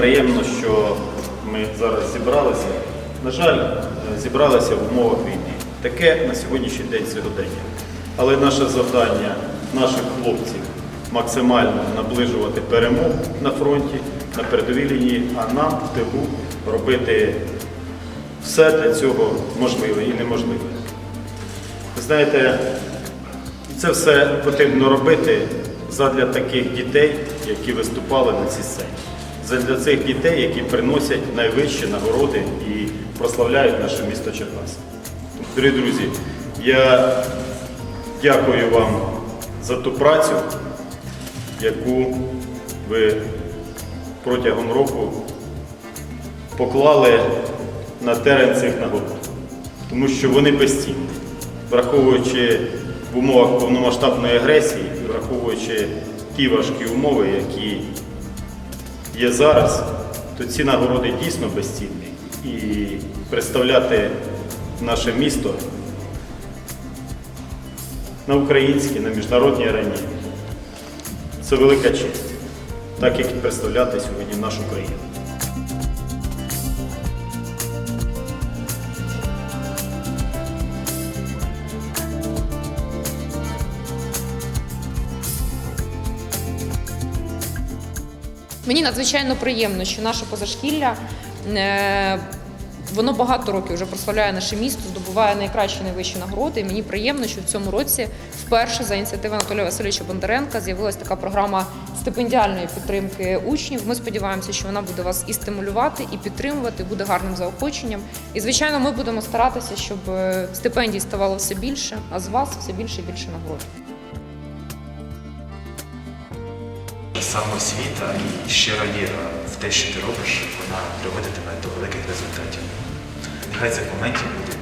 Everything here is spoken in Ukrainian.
приємно, що ми зараз зібралися. На жаль, зібралися в умовах війни. Таке на сьогоднішній день сьогодення. Але наше завдання наших хлопців максимально наближувати перемогу на фронті, на передовій лінії, а нам в тилу робити все для цього можливе і неможливе. Ви знаєте, це все потрібно робити задля таких дітей, які виступали на цій сцені. Задля цих дітей, які приносять найвищі нагороди і прославляють наше місто Черкаси. Дорогі друзі, я дякую вам за ту працю, яку ви протягом року поклали на терен цих нагород, тому що вони безцінні, враховуючи в умовах повномасштабної агресії, враховуючи ті важкі умови, які є зараз, то ці нагороди дійсно безцінні. І представляти наше місто на українській, на міжнародній арені це велика честь, так як і представляти сьогодні нашу країну. Мені надзвичайно приємно, що наше позашкілля е, воно багато років вже прославляє наше місто, здобуває найкращі найвищі нагороди. І мені приємно, що в цьому році вперше за ініціативи Анатолія Васильовича Бондаренка з'явилася така програма стипендіальної підтримки учнів. Ми сподіваємося, що вона буде вас і стимулювати, і підтримувати, буде гарним заохоченням. І звичайно, ми будемо старатися, щоб е, стипендій ставало все більше, а з вас все більше і більше нагород. Самоосвіта і щира віра в те, що ти робиш, вона приводитиме до великих результатів. Нехай цих моментів буде.